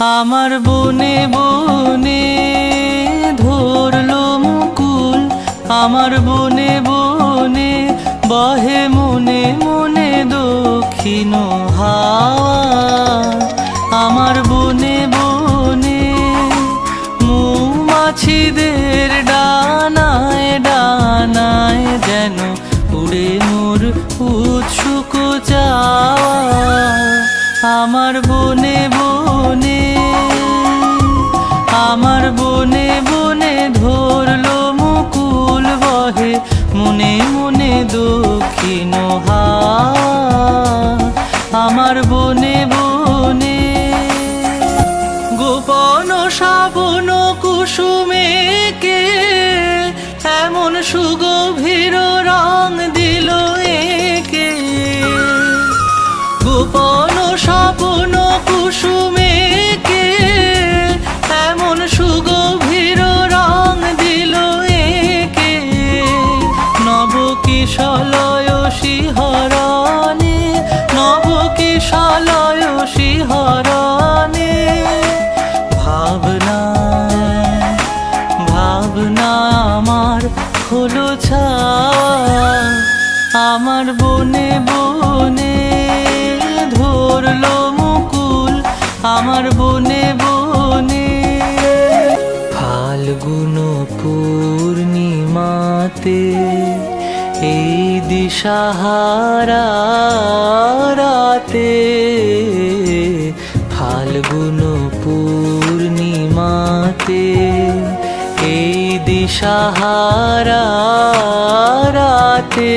আমার বনে বনে ধরলো মুকুল। আমার বনে বনে বহে মনে মনে দক্ষিণ হাওয়া। আমার বনে বনে মৌমাছিদের ডানায় ডানায় যেন উড়ে মোর উৎসুক চাওয়া। আমার বনে বনে সুগভীর রং দিল একে। গোপন স্বপন কুসুমে এমন সুগভীর রং দিল একে। নব কিশলয় শিহরণে নব কিশলয় শিহরণে আমার বনে বনে ধরলো মুকুল, আমার বনে বনে। ফাল্গুন পূর্ণিমাতে এই দিশাহারা রাতে ফাল্গুন পূর্ণিমাতে এই দিশাহারা রাতে।